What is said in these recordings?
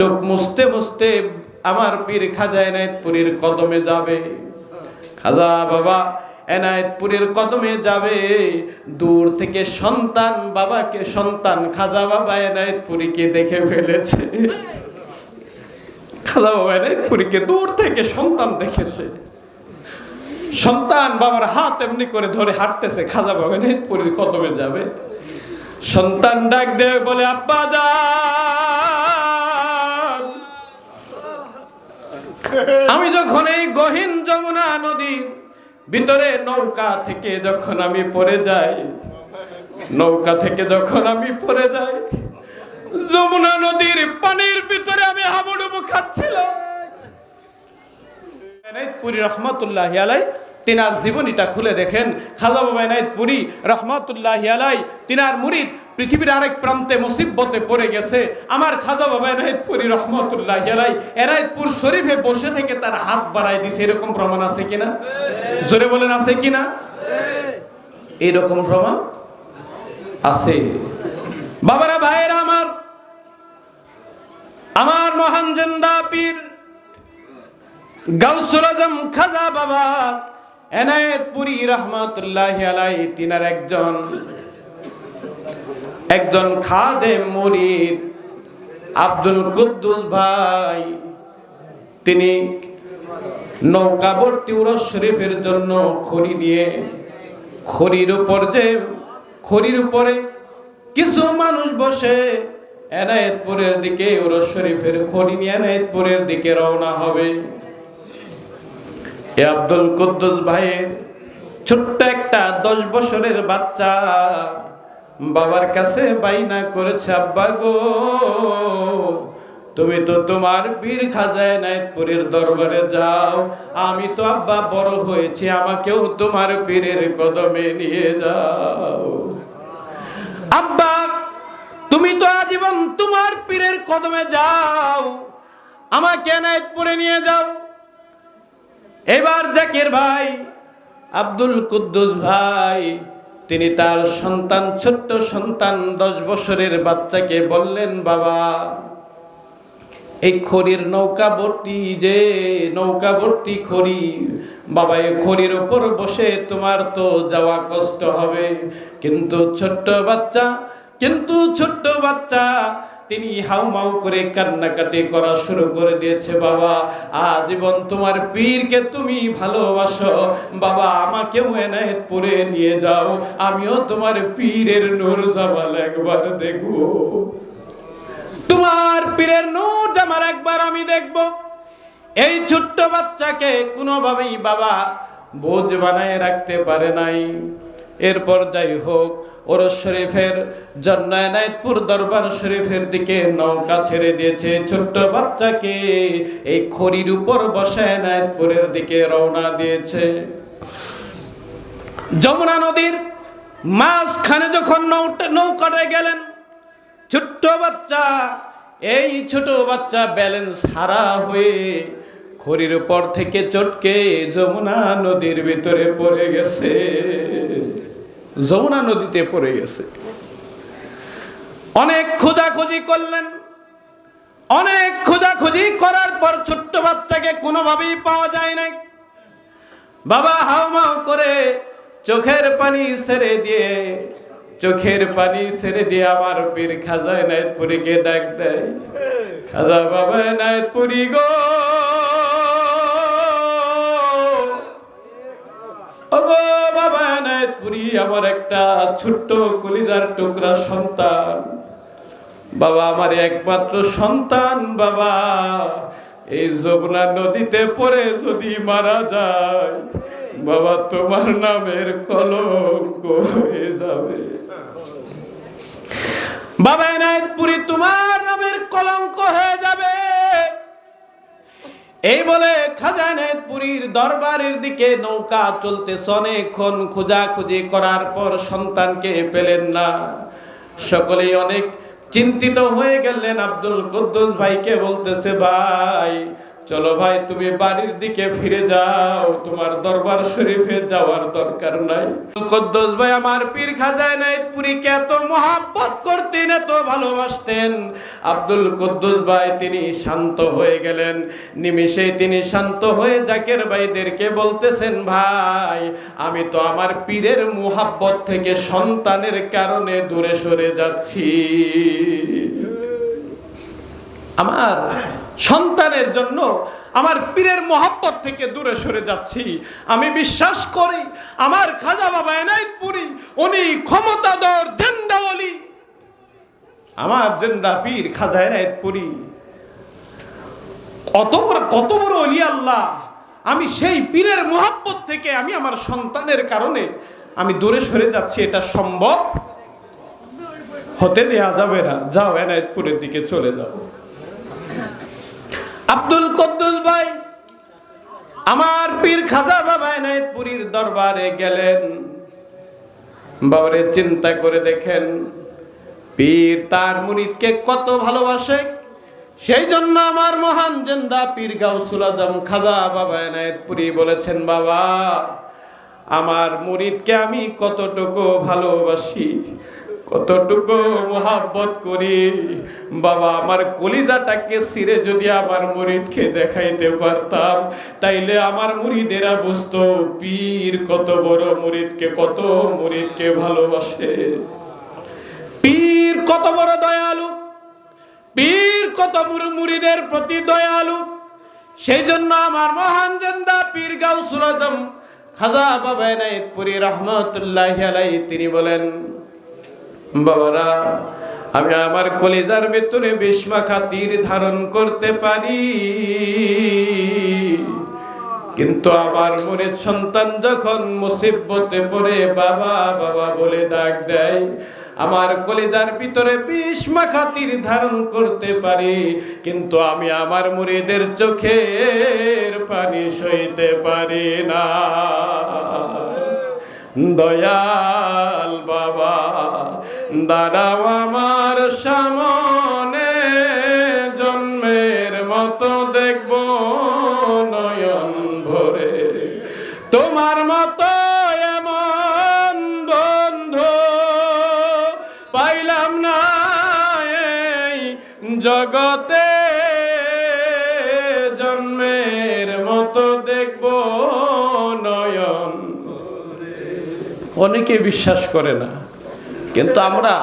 চোখ মুছতে মুছতে আমার পীর খাজা এনায়তপুরীর কদমে যাবে। খাজা বাবা এনায়তপুরীর কদমে যাবে। দূর থেকে সন্তান বাবাকে সন্তান খাজা বাবা এনায়তপুরীকে দেখে ফেলেছে। খাজা বাবা এনায়তপুরীকে দূর থেকে সন্তান দেখেছে। সন্তান বাবার হাত এমনি করে ধরে হাঁটতেছে, খাজা বাবা এনায়তপুরীর কদমে যাবে। সন্তান ডাক দেবে বলে, আব্বা, যান! আমি যখন এই গহীন যমুনা নদীর ভিতরে নৌকা থেকে যখন আমি পড়ে যাই, নৌকা থেকে যখন আমি পড়ে যাই, যমুনা নদীর পানির ভিতরে আমি হাবুডুবু খাচ্ছিলাম। রহমতুল্লাহ আলাই তিনার জীবনীটা খুলে দেখেন। খাজা বাবা এনায়তপুরি রহমতুল্লাহ আলাই, তিনার মুরিদ পৃথিবীর আরেক প্রান্তে মুসিবতে পড়ে গেছে। আমার খাজা বাবা এনায়তপুরি রহমতুল্লাহ আলাই, এনায়তপুর শরীফে বসে থেকে তার হাত বাড়ায় দিছে। এরকম প্রমাণ আছে কিনা? জোরে বলেন, আছে কিনা? এরকম প্রমাণ আছে। বাবারা, ভাইয়েরা আমার আমার মহান জেন্দা পীর গাউসুল আজম খাজা বাবা এনায়েতপুরি রহমাতুল্লাহ আলাই তিনার একজন একজন খাদে মুরিদ আব্দুল কুদ্দুস ভাই। তিনি নৌকাবর্তী উরস শরীফের জন্য খড়ি দিয়ে খড়ির উপর যে, খড়ির উপরে কিছু মানুষ বসে এনায়েতপুরের দিকে, উরস শরীফের খড়ি নিয়ে এনায়েতপুরের দিকে রওনা হবে। এ আব্দুল কুদ্দুস ভাইয়ের ছোট্ট একটা দশ বছরের বাচ্চা। বাবার কাছে বাইনা করেছে, আব্বা গো, তুমি তো তোমার পীর খাজায় নাইতপুরের দরবারে যাও। আমি তো আব্বা বড় হয়েছি, আমাকেও তোমার পীরের কদমে নিয়ে যাও। আব্বা, তুমি তো আজীবন তোমার পীরের কদমে যাও। আমাকে নাইতপুরে নিয়ে যাও। এবার জাকির ভাই, আব্দুল কুদ্দুস ভাই, তিনি তার সন্তান, ছোট্ট সন্তান, দশ বছরের বাচ্চাকে বললেন, বাবা, এই খড়ির নৌকা ভর্তি যে নৌকা ভর্তি খড়ি, বাবা, এই খড়ির ওপর বসে তোমার তো যাওয়া কষ্ট হবে। কিন্তু ছোট্ট বাচ্চা, কিন্তু ছোট্ট বাচ্চা তিনি হাউমাউ করে কান্নাকাটি করা শুরু করে দিয়েছে, বাবা। আজীবন তোমার পীরকে তুমি ভালোবাসো। বাবা, আমাকেও এনায়েত পরে নিয়ে যাও। আমিও তোমার পীরের নূর জামাল একবার দেখব। তোমার পীরের নূর জামাল একবার আমি দেখব। এই ছোট্ট বাচ্চাকে কোনোভাবেই বাবা বোঝ বানায় রাখতে পারে নাই। এরপর যাই হোক ওরস শরীফের জন্য এনায়তপুর দরবার শরীফের দিকে নৌকা ছেড়ে দিয়েছে ছোট্ট বাচ্চাকে। এই খড়ির উপর বসে এনায়তপুরের দিকে রওনা দিয়েছে। যমুনা নদীর মাঝখানে যখন নৌটা- নৌকাটা গেলেন, ছোট্ট বাচ্চা, এই ছোট বাচ্চা ব্যালেন্স হারা হয়ে খড়ির উপর থেকে চটকে যমুনা নদীর ভিতরে পড়ে গেছে। যমুনা নদীতে পড়ে গেছে। অনেক খোঁজাখুঁজি করলেন। অনেক খোঁজাখুঁজি করার পর ছোট্ট বাচ্চাকে কোনোভাবেই পাওয়া যায় নাই। বাবা হাউমাউ করে চোখের পানি ছেড়ে দিয়ে, চোখের পানি ছেড়ে দিয়ে আমার পীর খাজা নায়তপুরীকে ডাক দেয়। খাজা বাবা নায়তপুরি গো। ওগো। বাবা নায়তপুরি আমার একটা ছোট্ট টুকরা সন্তান। বাবা, আমার একমাত্র সন্তান, বাবা। এই যমুনা নদীতে পড়ে যদি মারা যায়, বাবা, তোমার নামের কলঙ্ক হয়ে যাবে। বাবা এনায়তপুরি তোমার নামের কলঙ্ক হয়ে যাবে। এই বলে খাজা এনায়তপুরীর দরবারের দিকে নৌকা চলতেছে অনেকক্ষণ খোঁজাখুঁজি করার পর সন্তানকে পেলেন না। সকলেই অনেক চিন্তিত হয়ে গেলেন। আব্দুল কুদ্দুস ভাইকে বলতেছে, ভাই চলো ভাই, তুমি বাড়ির দিকে ফিরে যাও। তোমার দরবার শরীফে যাওয়ার দরকার নাই। কদ্দোস ভাই, আমার পীর খাজায় পুরীকে এত মহাব্বত করতেন, এত ভালোবাসতেন। আব্দুল কদ্দুস ভাই, তিনি শান্ত হয়ে গেলেন। নিমিষেই তিনি শান্ত হয়ে জাকের ভাইদেরকে বলতেছেন, ভাই, আমি তো আমার পীরের মোহাব্বত থেকে সন্তানের কারণে দূরে সরে যাচ্ছি। আমার সন্তানের জন্য আমার পীরের মহাব্বত থেকে দূরে সরে যাচ্ছি। আমি বিশ্বাস করি, আমার খাজা বাবা এনায়তপুরি, উনি ক্ষমতাধর জেন্দাওয়ালি। আমার জেন্দা পীর খাজা এনায়তপুরি। কত বড় কত বড় অলি আল্লাহ। আমি সেই পীরের মহাব্বত থেকে আমি আমার সন্তানের কারণে আমি দূরে সরে যাচ্ছি, এটা সম্ভব? হতে দেয়া যাবে না। যাও এনায়তপুরের দিকে চলে যাও। আব্দুল কদ্দুস ভাই, আমার পীর খাজা বাবা এনায়তপুরীর দরবারে গেলেন। বাবারে চিন্তা করে দেখেন, পীর তার মুরিদকে কত ভালোবাসে। সেই জন্য আমার মহান জেন্দা পীর গাউসুল আজম খাজা বাবা এনায়তপুরি বলেছেন, বাবা, আমার মুরিদকে আমি কতটুকু ভালোবাসি কতটুকু মোহাব্বত করি? বাবা, আমার কলিজাটাকে সিরে যদি আমার মুরিদকে দেখাইতে পারতাম, তাইলে আমার মুরিদেরা বুঝতো পীর কত বড় মুরিদকে কত মুরিদকে ভালোবাসে। পীর কত বড় দয়ালু? পীর কত মুর- মুরিদের প্রতি দয়ালু? সেই জন্য আমার মহান জেন্দা পীর গাউসুল আজম খাজা বাবা এনায়েতপুরি রহমতুল্লাহ আলাই তিনি বলেন বাবারা, আমি আমার কলিজার ভেতরে বিষ্মাখা তীর ধারণ করতে পারি। কিন্তু আমার মনের সন্তান যখন মুসিবতে পড়ে, বাবা বাবা বলে ডাক দেয়, আমার কলিজার ভিতরে বিষ মাখা তীর ধারণ করতে পারি, কিন্তু আমি আমার মুড়িদের চোখের পানি সইতে পারি না। দয়াল বাবা। দাঁড়াও আমার সামনে, জন্মের মতো দেখব নয়ন ভরে। তোমার মতো এমন বন্ধু পাইলাম না এই জগতে। জন্মের মতো দেখব নয়ন অনেকে বিশ্বাস করে না। কিন্তু আমরা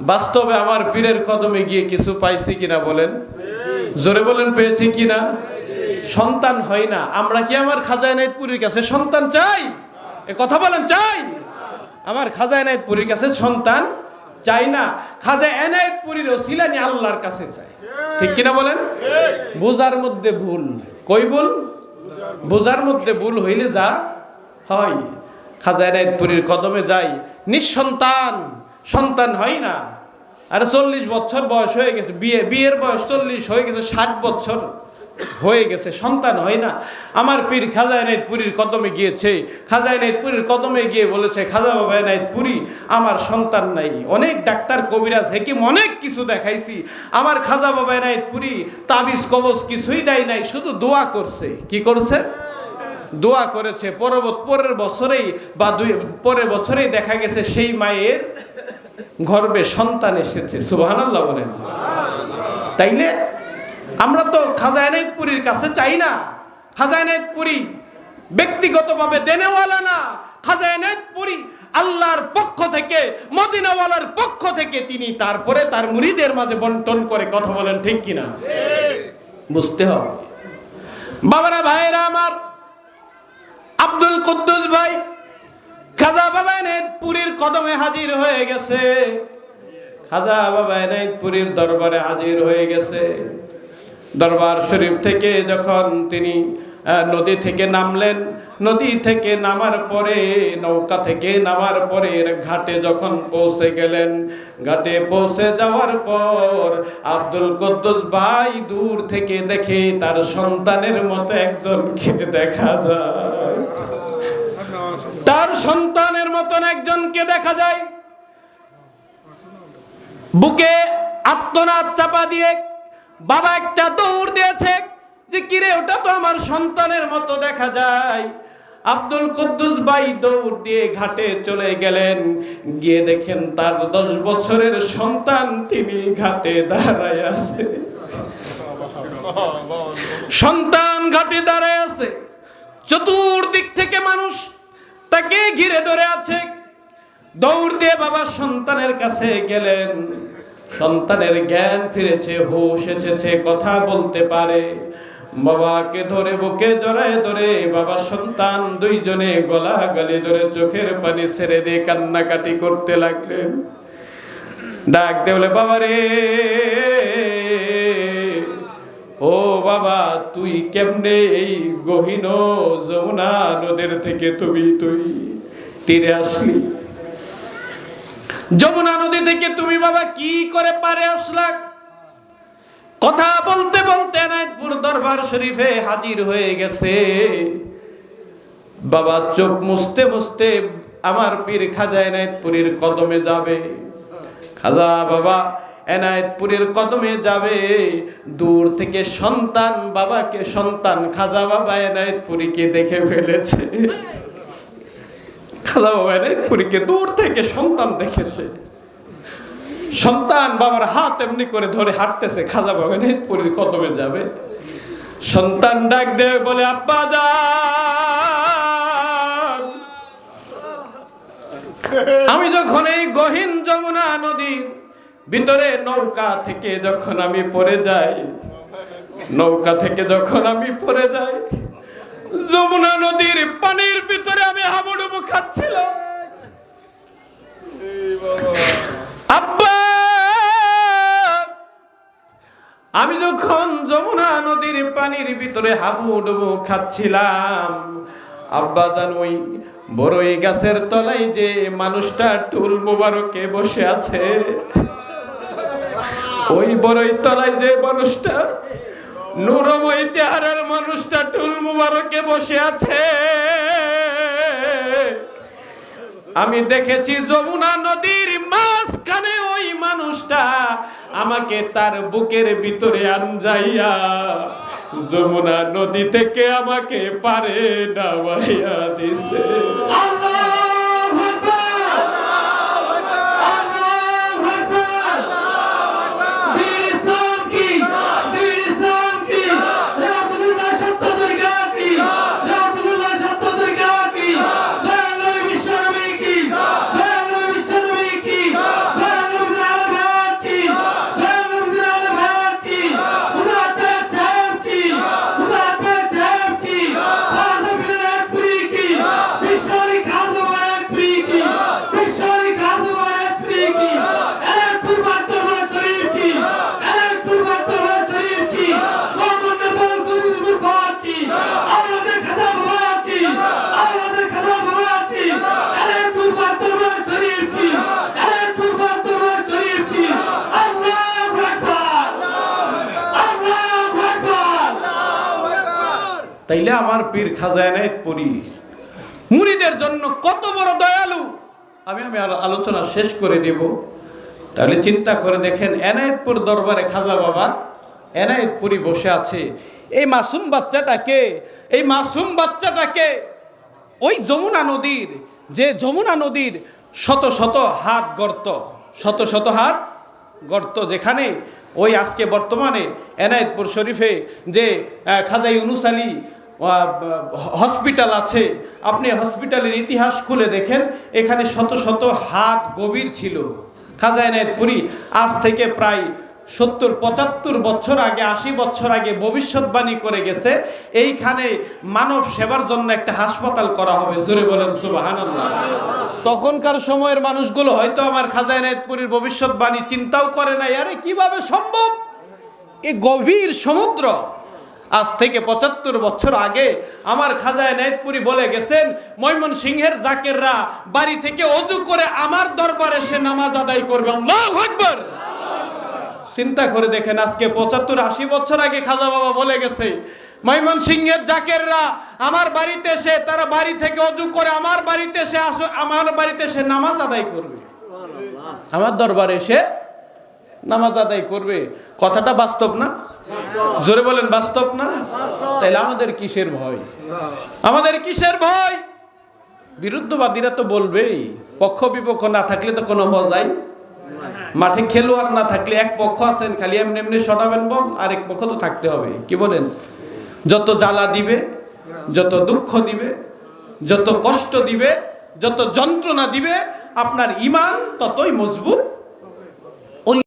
বাস্তবে আমার পীরের কদমে গিয়ে কিছু পাইছি কিনা বলেন? জোরে বলেন, পেয়েছি কিনা? সন্তান হয় না। আমরা কি আমার খাজা এনায়তপুরীর কাছে সন্তান চাই? এ কথা বলেন, চাই! আমার খাজা এনায়তপুরীর কাছে সন্তান চাই না। খাজা এনায়তপুরীর ওসিলানি আল্লাহর কাছে চাই। ঠিক কিনা বলেন? বোঝার মধ্যে ভুল। কই ভুল? বোঝার মধ্যে ভুল হইলে যা হয়। খাজা এনায়তপুরীর কদমে যাই, নিঃসন্তান, সন্তান হয় না। আর চল্লিশ বছর বয়স হয়ে গেছে, বিয়ে, বিয়ের বয়স চল্লিশ হয়ে গেছে, ষাট বছর হয়ে গেছে, সন্তান হয় না। আমার পীর খাজা এনায়তপুরীর কদমে গিয়েছে খাজা এনায়তপুরীর কদমে গিয়ে বলেছে, খাজা বাবা এনায়তপুরী আমার সন্তান নাই। অনেক ডাক্তার, কবিরাজ, হেকিম, অনেক কিছু দেখাইছি। আমার খাজা বাবা এনায়তপুরী তাবিজ, কবজ কিছুই দেয় নাই, শুধু দোয়া করছে। কি করছে? দোয়া করেছে। পরবর্তী পরের বছরেই বা দুই পরের বছরেই দেখা গেছে সেই মায়ের গর্বে সন্তান এসেছে। সুবহানাল্লাহ বলেন। তাইলে আমরা তো খাজা এনায়তপুরীর কাছে চাই না। খাজা এনায়তপুরী ব্যক্তিগতভাবে দেনেওয়ালা না। খাজা এনায়তপুরী আল্লাহর পক্ষ থেকে মদিনাওয়ালার পক্ষ থেকে তিনি তারপরে তার মুরিদের মাঝে বন্টন করে কথা বলেন ঠিক কিনা? বুঝতে হবে। বাবারা ভাইরা আমার আব্দুল কুদ্দুস ভাই খাজা বাবা পুরীর কদমে হাজির হয়ে গেছে। খাজা বাবা পুরীর দরবারে হাজির হয়ে গেছে। দরবার শরীফ থেকে যখন তিনি নদী থেকে নামলেন, নদী থেকে নামার পরে, নৌকা থেকে নামার পরে ঘাটে যখন পৌঁছে গেলেন, ঘাটে পৌঁছে যাওয়ার পর আব্দুল কদ্দুস ভাই দূর থেকে দেখে তার সন্তানের মতো একজনকে দেখা যায়। তার সন্তানের মতন একজনকে দেখা যায়। বুকে আত্মনাদ চাপা দিয়ে বাবা একটা দৌড় দিয়েছে যে, কিরে, ওটা তো আমার সন্তানের মতো দেখা যায়। আব্দুল কুদ্দুস ভাই দৌড় দিয়ে ঘাটে চলে গেলেন। গিয়ে দেখেন তার দশ বছরের সন্তান তিনি ঘাটে দাঁড়ায় আছে। সন্তান ঘাটে দাঁড়ায় আছে। চতুর্দিক থেকে মানুষ তাকে ঘিরে ধরে আছে। দৌড় দিয়ে বাবা সন্তানের কাছে গেলেন। সন্তানের জ্ঞান ফিরেছে, হুশ এসেছে, কথা বলতে পারে। বাবাকে ধরে, বুকে জড়ায় ধরে বাবা সন্তান দুইজনে গলা গালি ধরে চোখের পানি ছেড়ে দিয়ে কান্নাকাটি করতে লাগলেন। ডাক দে বলে বাবা রে বাবা, তুই কেমনে এই গহীন যমুনা নদের থেকে তুমি, তুই তীরে আসলি? যমুনা নদী থেকে তুমি বাবা, কি করে পারে আসলা? কথা বলতে বলতে এনায়তপুর দরবার শরীফে হাজির হয়ে গেছে। বাবা, চোখ মুছতে মুছতে আমার পীর খাজা এনায়তপুরীর কদমে যাবে। খাজা বাবা এনায়তপুরের কদমে যাবে। দূর থেকে সন্তান বাবাকে সন্তান, খাজা বাবা এনায়তপুরীকে দেখে ফেলেছে। খাজা বাবা এনায়তপুরীকে দূর থেকে সন্তান দেখেছে। সন্তান বাবার হাত এমনি করে ধরে হাঁটতেছে, খাজা বাবা এনায়তপুরীর কদমে যাবে। সন্তান ডাক দেবে বলে, আব্বা, যান। আমি যখন এই গহীন যমুনা নদীর ভিতরে নৌকা থেকে যখন আমি পড়ে যাই, নৌকা থেকে যখন আমি পড়ে যাই, যমুনা নদীর পানির ভিতরে আমি হাবুডুবু খাচ্ছিলাম। আব্বা! আমি যখন যমুনা নদীর পানির ভিতরে হাবুডুবু খাচ্ছিলাম, আব্বা জান ওই বড়ই গাছের তলায় যে মানুষটা টুল মোবারকে বসে আছে ওই বড়ই তলায় যে মানুষটা নুরময় চেহারার মানুষটা টুল মুবারকে বসে আছে। আমি দেখেছি যমুনা নদীর মাঝখানে ওই মানুষটা আমাকে তার বুকের ভিতরে আনজাইয়া যমুনা নদী থেকে আমাকে পারে নামাইয়া দিছে। তাইলে আমার পীর খাজা এনায়েতপুরি মুরিদের জন্য কত বড় দয়ালু। আমি আমি আলোচনা শেষ করে দেব। তাহলে চিন্তা করে দেখেন, এনায়েতপুর দরবারে খাজা বাবা এনায়েতপুরি বসে আছে। এই মাসুম বাচ্চাটাকে এই মাসুম বাচ্চাটাকে ওই যমুনা নদীর, যে যমুনা নদীর শত শত হাত গর্ত, শত শত হাত গর্ত যেখানে ওই আজকে বর্তমানে এনায়েতপুর শরীফে যে খাজা ইউনুস আলী হসপিটাল আছে, আপনি হসপিটালের ইতিহাস খুলে দেখেন, এখানে শত শত হাত গভীর ছিল। খাজা এনায়েতপুরি আজ থেকে প্রায় সত্তর, পঁচাত্তর বছর আগে, আশি বছর আগে ভবিষ্যৎবাণী করে গেছে, এইখানে মানব সেবার জন্য একটা হাসপাতাল করা হবে। জোরে বলেন সুবাহান তখনকার সময়ের মানুষগুলো হয়তো আমার খাজা এনায়েতপুরীর ভবিষ্যৎবাণী চিন্তাও করে নাই, আরে কীভাবে সম্ভব? এ গভীর সমুদ্র। আজ থেকে পঁচাত্তর বছর আগে আমার খাজা এনায়েতপুরি বলে গেছেন ময়মন সিংহের জাকেররা বাড়ি থেকে অজু করে আমার দরবারে সে নামাজ আদায় করবে। আল্লাহু আকবার। চিন্তা করে দেখেন আজকে পঁচাত্তর আশি বছর আগে খাজা বাবা বলে গেছে ময়মন সিংহের জাকেররা আমার বাড়িতে এসে তারা বাড়ি থেকে অজু করে আমার বাড়িতে এসে আসো, আমার বাড়িতে এসে নামাজ আদায় করবে। আমার দরবারে এসে নামাজ আদায় করবে। কথাটা বাস্তব না? জোরে বলেন, বাস্তব না? তাইলে আমাদের কিসের ভয়? আমাদের কিসের ভয়? বিরুদ্ধবাদীরা তো বলবেই, পক্ষ বিপক্ষ না থাকলে তো কোনো মজাই মাঠে খেলোয়াড় না থাকলে এক পক্ষ আছেন, খালি এমনি এমনি সরাবেন বল আর এক পক্ষ তো থাকতে হবে। কি বলেন? যত জ্বালা দিবে, যত দুঃখ দিবে, যত কষ্ট দিবে, যত যন্ত্রণা দিবে, আপনার ইমান ততই মজবুত।